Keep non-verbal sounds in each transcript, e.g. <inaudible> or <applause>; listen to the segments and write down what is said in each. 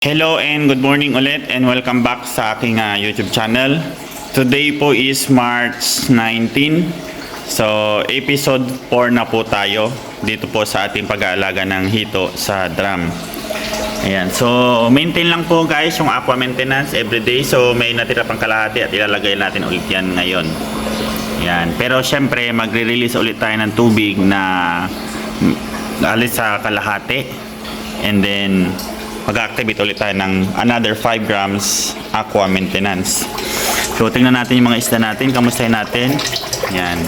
Hello and good morning ulit and welcome back sa aking ah, YouTube channel. Today po is March 19. So, episode 4 na po tayo dito po sa ating pag-aalaga ng hito sa drum. Ayan. So, maintain lang po guys yung aqua maintenance everyday. So, may natira pang kalahati at ilalagay natin ulit yan ngayon. Ayan. Pero syempre, magre-release ulit tayo ng tubig na mm, alis sa kalahati. And then, mag-activate ulit tayo ng another 5 grams aqua maintenance. So, tingnan natin yung mga isda natin. Kamustahin natin. Yan.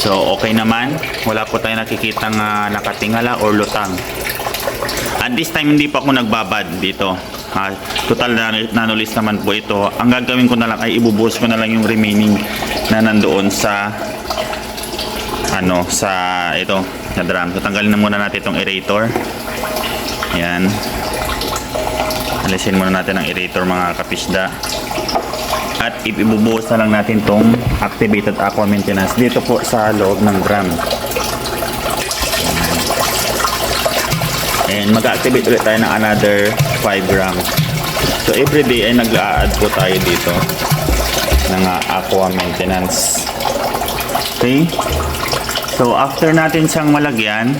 So, okay naman. Wala po tayo nakikitang ah, nakatingala or lutang. At this time, hindi pa ako nagbabad dito. Ah, total na nanulis naman po ito. Ang gagawin ko na lang ay ibubuhos ko na lang yung remaining na nandoon sa ano, sa ito, sa drum. So, tanggalin na muna natin itong aerator. Yan. Alisin muna natin ang aerator mga kapisda. At ibubuhos na lang natin tong activated aqua maintenance dito po sa loob ng drum. And mag-activate ulit tayo ng another 5 grams. So everyday ay nag-a-add po tayo dito ng ah, aqua maintenance. Okay? So after natin siyang malagyan,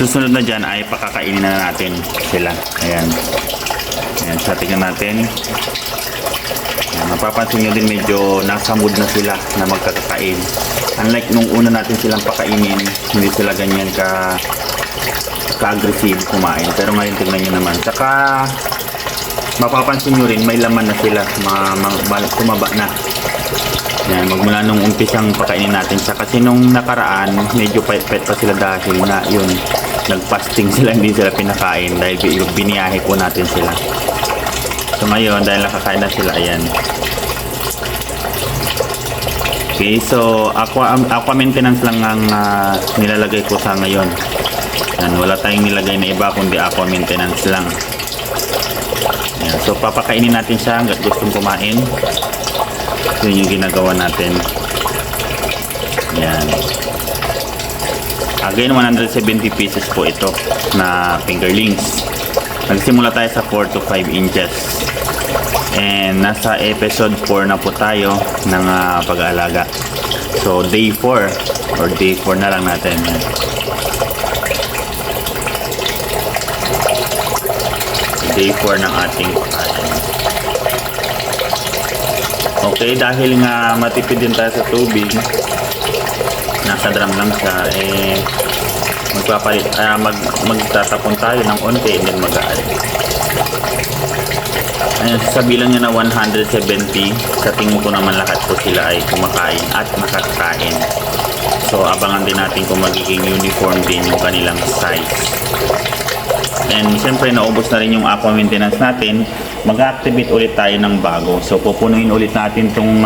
susunod na dyan ay pakakainin na natin sila. Ayan. Ayan, so tingnan natin. Ayan, mapapansin nyo din medyo nasa mood na sila na magkakakain. Unlike nung una natin silang pakainin, hindi sila ganyan ka ka-aggressive kumain. Pero ngayon tingnan nyo naman. Saka mapapansin nyo rin may laman na sila. Mga, mga, tumaba na. Yan, magmula nung umpisang pakainin natin siya. Kasi nung nakaraan, medyo pait-pait pa sila dahil na yun, nag-fasting sila, <laughs> hindi sila pinakain dahil bi- biniyahe po natin sila. So ngayon, dahil nakakain na sila, ayan. Okay, so aqua, aqua maintenance lang ang ah, nilalagay ko sa ngayon. Yan, wala tayong nilagay na iba kundi aqua maintenance lang. Yan, so papakainin natin siya hanggat gustong kumain. Yun yung ginagawa natin. Yan. Again, 170 pieces po ito na fingerlings. Nagsimula tayo sa 4 to 5 inches. And nasa episode 4 na po tayo ng ah, pag-aalaga. So, day 4 or day 4 na lang natin. Day 4 ng ating pagkain. Okay, dahil nga matipid din tayo sa tubig, nasa drum lang siya, eh, magpapalit, ah, mag, magtatapon tayo ng onte and then mag-add. Ayun, sa bilang niya na 170, sa tingin ko naman lahat po sila ay kumakain at makakain. So, abangan din natin kung magiging uniform din yung kanilang size. And siyempre naubos na rin yung aqua maintenance natin, mag-activate ulit tayo ng bago. So pupunuin ulit natin itong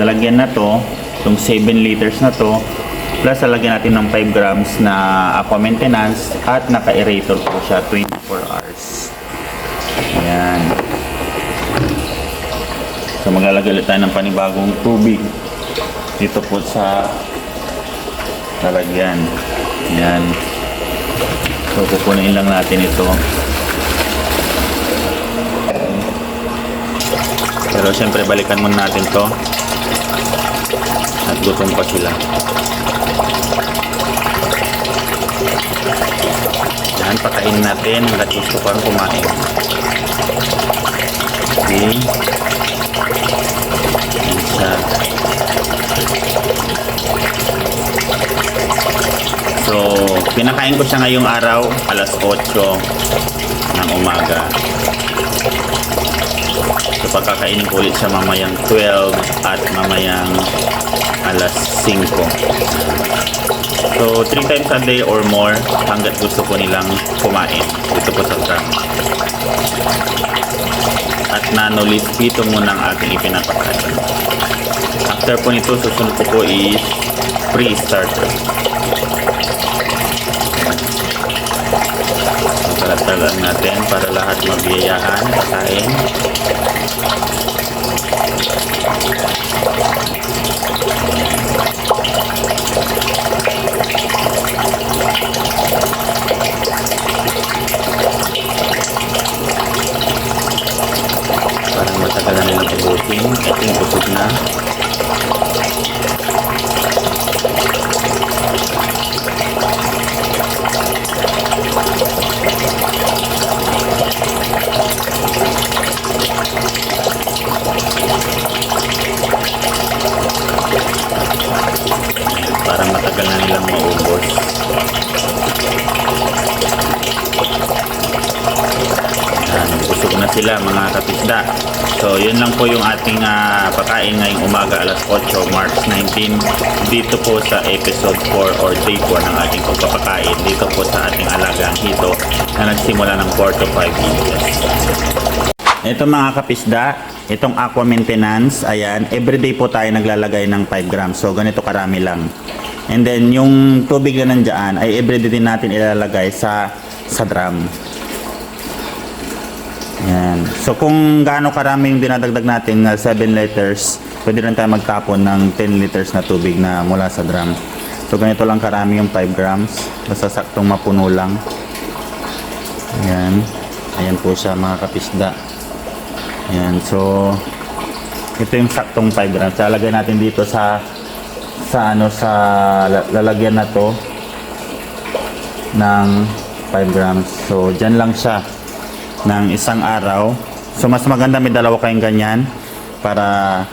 lalagyan na to, itong 7 liters na to, plus lalagyan natin ng 5 grams na aqua maintenance at naka-aerator po siya 24 hours. Ayan. So maglalagay ulit tayo ng panibagong tubig dito po sa lalagyan. Ayan. So, pupunuin lang natin ito. Pero siyempre, balikan muna natin to. At gutom pa sila. Yan, pakain natin. Hanggat gusto kumain. Okay. Siya. So, pinakain ko siya ngayong araw, alas 8 ng umaga. So, pagkakainin ko ulit siya mamayang 12 at mamayang alas 5. So, 3 times a day or more hanggat gusto ko nilang kumain dito po sa drum. At nanolis dito muna ang ating ipinapakain. After po nito, susunod ko po is pre-starter. Talatalan natin para lahat mabiyayaan, kain. para matagal na nilang maubos. Yan, busog na sila mga kapisda. So, yun lang po yung ating ah, pagkain ngayong umaga alas 8, March 19. Dito po sa episode 4 or day 4 ng ating pagpapakain. Dito po sa ating alagang hito na nagsimula ng 4 to 5 inches. Ito mga kapisda, itong aqua maintenance, ayan, everyday po tayo naglalagay ng 5 grams. So, ganito karami lang. And then, yung tubig na nandyan, ay everyday din natin ilalagay sa, sa drum. Yan. So, kung gaano karami yung dinadagdag natin na 7 liters, pwede rin tayo magtapon ng 10 liters na tubig na mula sa drum. So, ganito lang karami yung 5 grams. Basta saktong mapuno lang. Ayan. Ayan po siya mga kapisda. Ayan. So, ito yung saktong 5 grams. Lalagay natin dito sa sa ano sa la- lalagyan na to ng 5 grams. So, dyan lang siya ng isang araw. So, mas maganda may dalawa kayong ganyan para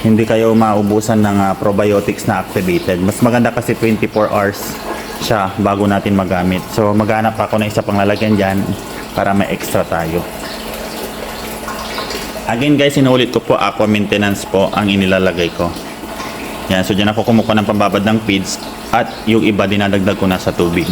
hindi kayo maubusan ng ah, probiotics na activated. Mas maganda kasi 24 hours siya bago natin magamit. So, maghanap ako ng isa pang lalagyan dyan para may extra tayo. Again guys, sinulit ko po aqua maintenance po ang inilalagay ko. Yan, so dyan ako kumukuha ng pambabad ng feeds at yung iba dinadagdag ko na sa tubig.